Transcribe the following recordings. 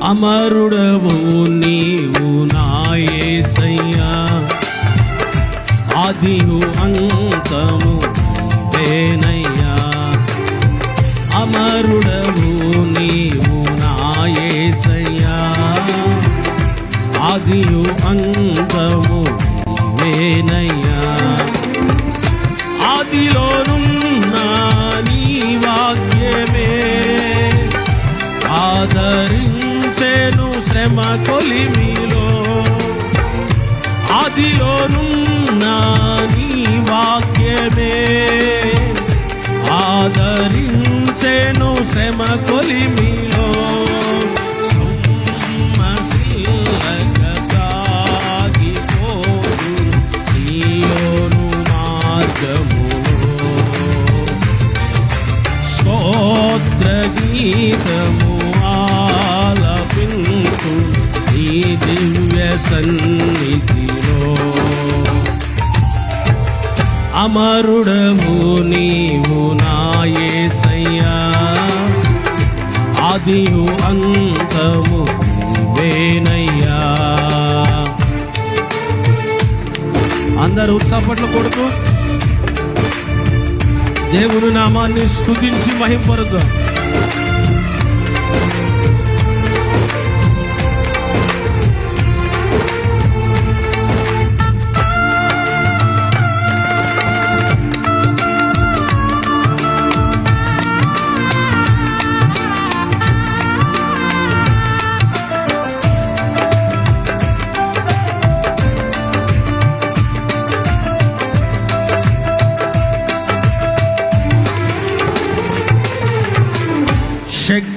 అమరుడవు నీవు నాయసయ్యా ఆదియు అంతము నీవేనయ్యా అమరుడవు నీవు నాయసయ్యా ఆదియు అంతము నీవేనయ్యా ఆదిలోనున్న నీ వాక్యమే. ఆదరి ఆదరించెను శ్రమ కొలిమిలో ఆదిలోనున్న నీ వాక్యమే. ఆదరించేను శ్రమ కొలిమిలో అమరుడము నీవు నాయసయ్యా ఆదియు అంతము నీవేనయ్యా. అందరు చప్పట్లు కొడుతూ దేవుని నామాన్ని స్థుతించి మహింపరుద్దాం.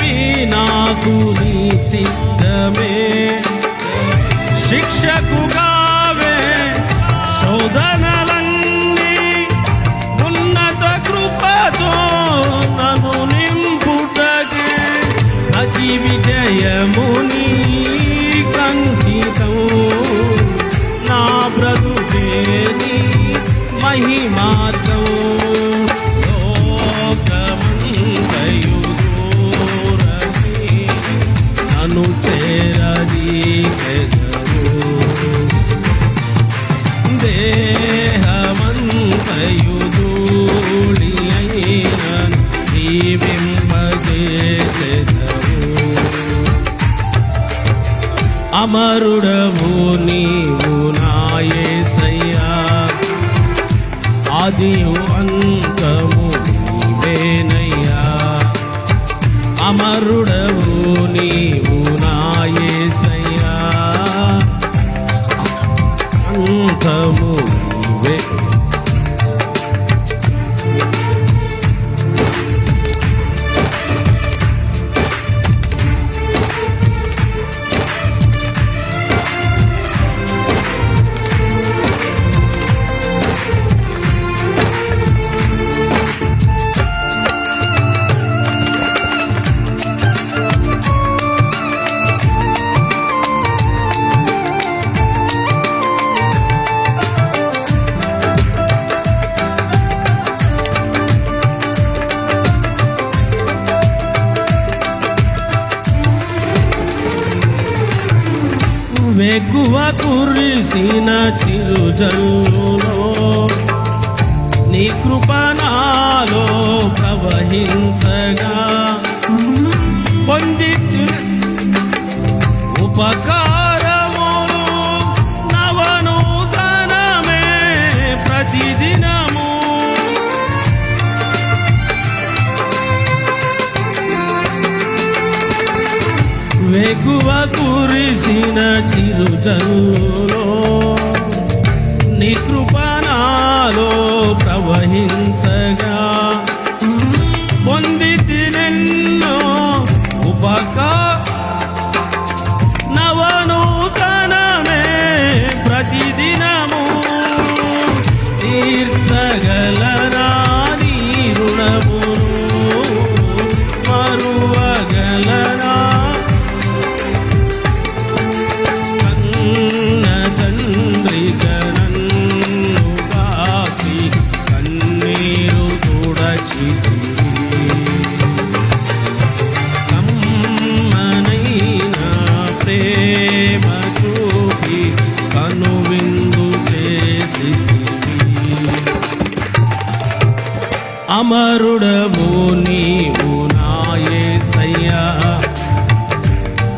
నేర్పిదివి నాకు నీ చిత్తమే? శిక్షకు కావే అమరుడవు నీవు నాయసయ్యా. ఆదియు వెకువ కురిసిన చిరుజల్లులో నీ కృపణాలో ప్రవహించగా. పొంది ఉపకారములు వెకువ కురిసిన చిరుజల్లులో నీ కృపణాలో ప్రవహించగా. అమరుడవు నీవు నాయే సయ్యా.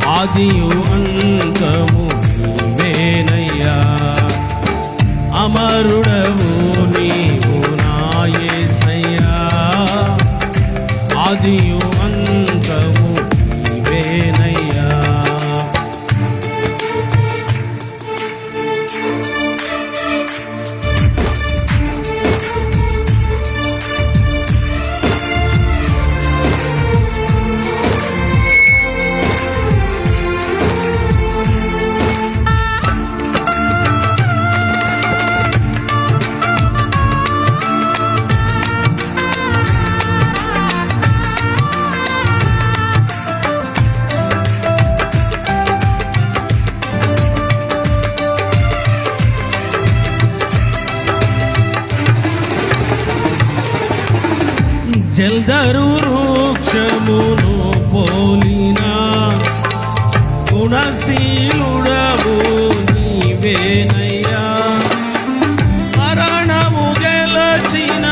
ఆదియు అంతము నీవేనయ్యా. అమరుడవు చెల్దరు వృక్షమును పోలిన గుణశీలుడవు నీవేనయ్యా. మరణము గెలచిన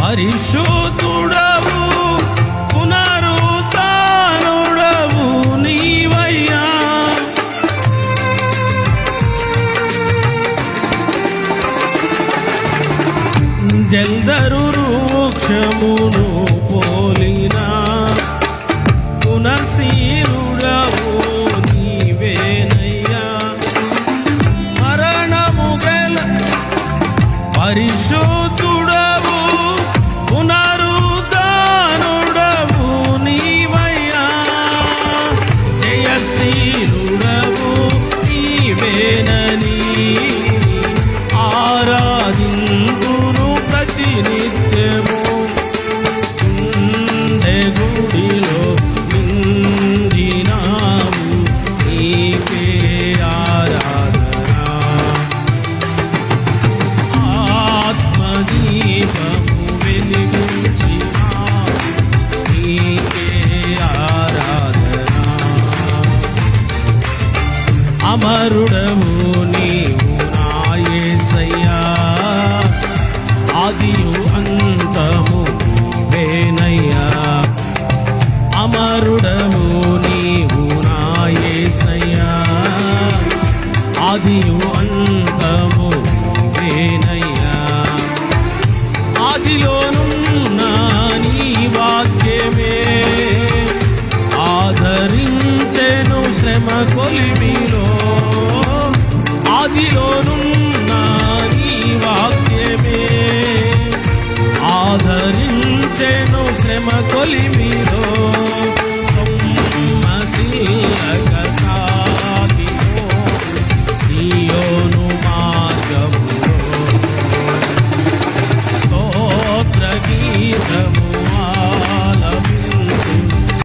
పరిశుద్ధుడవు పునరుతానుడవు నీవయ్యా. జల్దరు వృక్షమును ఆదియు అంతము నీవేనయ్యా అమరుడము నీవు నాయసయ్యా ఆదియు